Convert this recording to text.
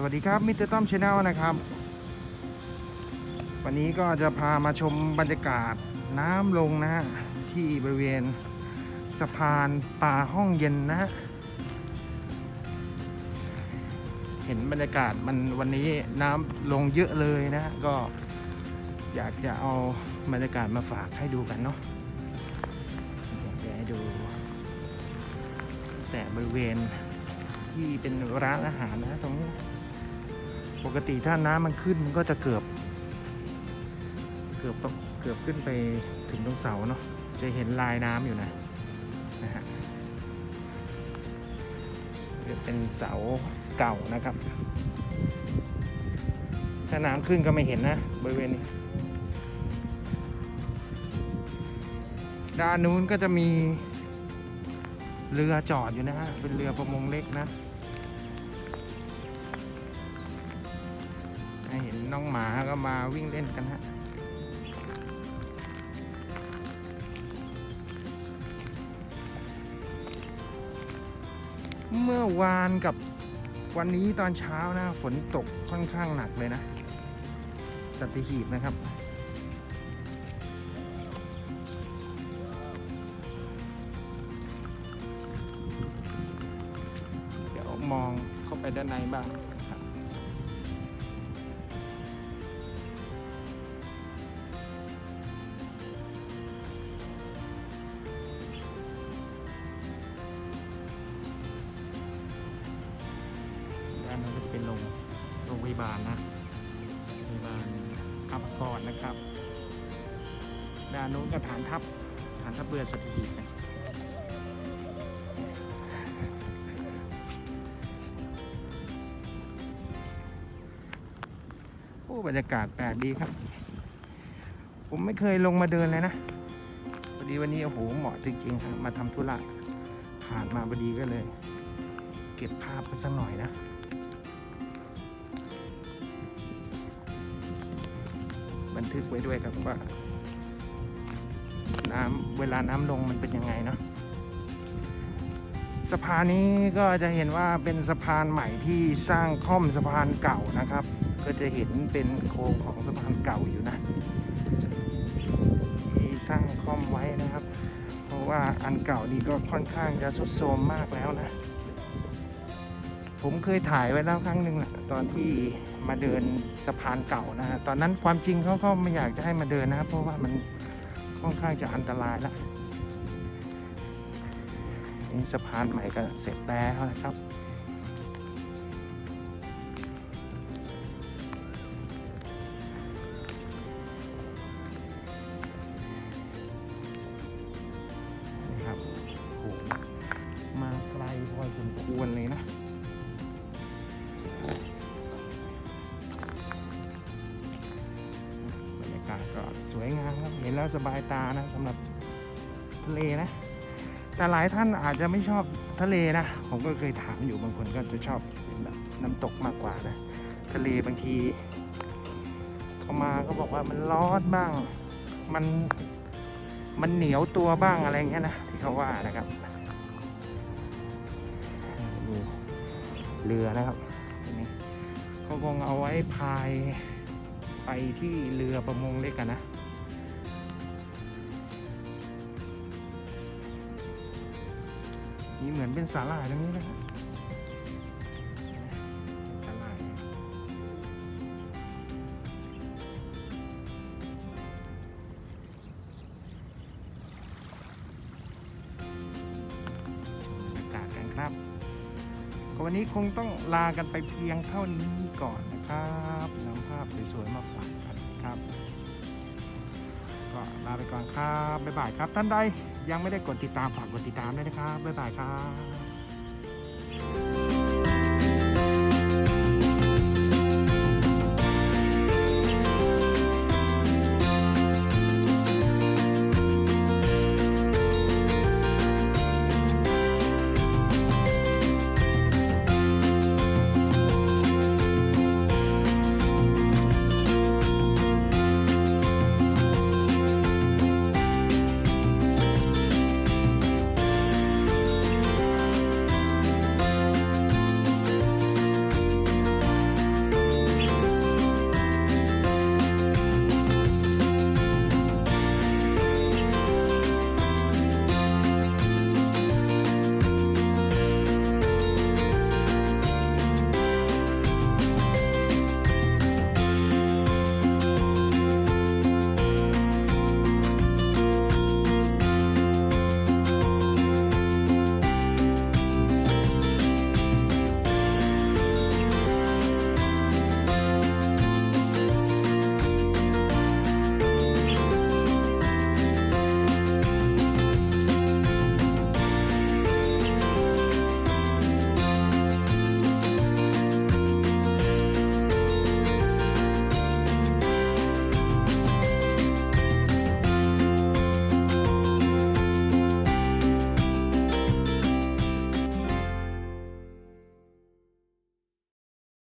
สวัสดีครับมิสเตอร์ต้อมชาแนลนะครับ วันนี้ก็จะพามาชมบรรยากาศน้ำลงนะฮะที่บริเวณสะพานป่าห้องเย็นนะฮะเห็นบรรยากาศมันวันนี้น้ำลงเยอะเลยนะฮะก็อยากจะเอาบรรยากาศมาฝากให้ดูกันเนาะอยากจะให้ดูแต่บริเวณที่เป็นร้านอาหารนะตรงนี้ ปกติถ้าน้ำมันขึ้นมันก็จะเกือบ เกือบต้องเกือบขึ้นไปถึงตรงเสาเนาะจะเห็นลายน้ำอยู่นะนะฮะเป็นเสาเก่านะครับ ถ้าน้ำขึ้นก็ไม่เห็นนะบริเวณนี้ ด้านนู้นก็จะมีเรือจอดอยู่นะฮะเป็นเรือประมงเล็กนะ น้องหมาก็มาวิ่งเล่นกันฮะเมื่อวานกับวันนี้ตอนเช้านะ ฝนตกค่อนข้างหนักเลยนะ สัตหีบนะครับ เดี๋ยวมองเข้าไปด้านในบ้างานนั้นก็จะเป็นโรงโรงพยาบาลนะโรงพยาบาลอัพกรนะครับ ด้านนู้นก็ฐานทัพฐานทัพเรือสัตหีบนะโอ้บรรยากาศแปลกดีครับ ผมไม่เคยลงมาเดินเลยนะพอดีวันนี้โอ้โหเหมาะจริงๆครับมาทำธุระผ่านมาพอดีก็เลย เก็บภาพไปสักหน่อยนะ บันทึกไว้ด้วยครับว่า น้ำเวลาน้ำลงมันเป็นยังไงเนาะสะพานนี้ก็จะเห็นว่าเป็นสะพานใหม่ที่สร้างค่อมสะพานเก่านะครับ ก็จะเห็นเป็นโครงของสะพานเก่าอยู่นะที่สร้างค่อมไว้นะครับ เพราะว่าอันเก่านี่ก็ค่อนข้างจะทรุดโทรมมากแล้วนะ ผมเคยถ่ายไว้แล้วครั้งหนึ่งแหละตอนที่มาเดินสะพานเก่านะฮะตอนนั้นความจริงเขาก็ไม่อยากจะให้มาเดินนะครับเพราะว่ามันค่อนข้างจะอันตรายแล้วนี่สะพานใหม่ก็เสร็จแล้วนะครับนี่ครับมาไกลพอสมควรเลยนะ ก็สวยงามครับเห็นแล้วสบายตานะสำหรับทะเลนะ แต่หลายท่านอาจจะไม่ชอบทะเลนะ ผมก็เคยถามอยู่บางคนก็จะชอบเป็นแบบน้ำตกมากกว่านะ ทะเลบางทีเขามาก็บอกว่ามันร้อนบ้าง มันมันเหนียวตัวบ้างอะไรเงี้ยนะที่เขาว่านะครับเรือนะครับนนี้เขาคงเอาไว้พาย ไปที่เรือประมงเล็กกันนะ นี่เหมือนเป็นสาหร่ายตรงนี้นะครับสาหร่ายอากาศกันครับ วันนี้คงต้องลากันไปเพียงเท่านี้ก่อน นะครับนำภาพสวยๆมาฝากกันครับ ก็ลาไปก่อนครับบ๊ายบายครับ ท่านใดยังไม่ได้กดติดตามฝากกดติดตามด้วยนะครับบ๊ายบายครับ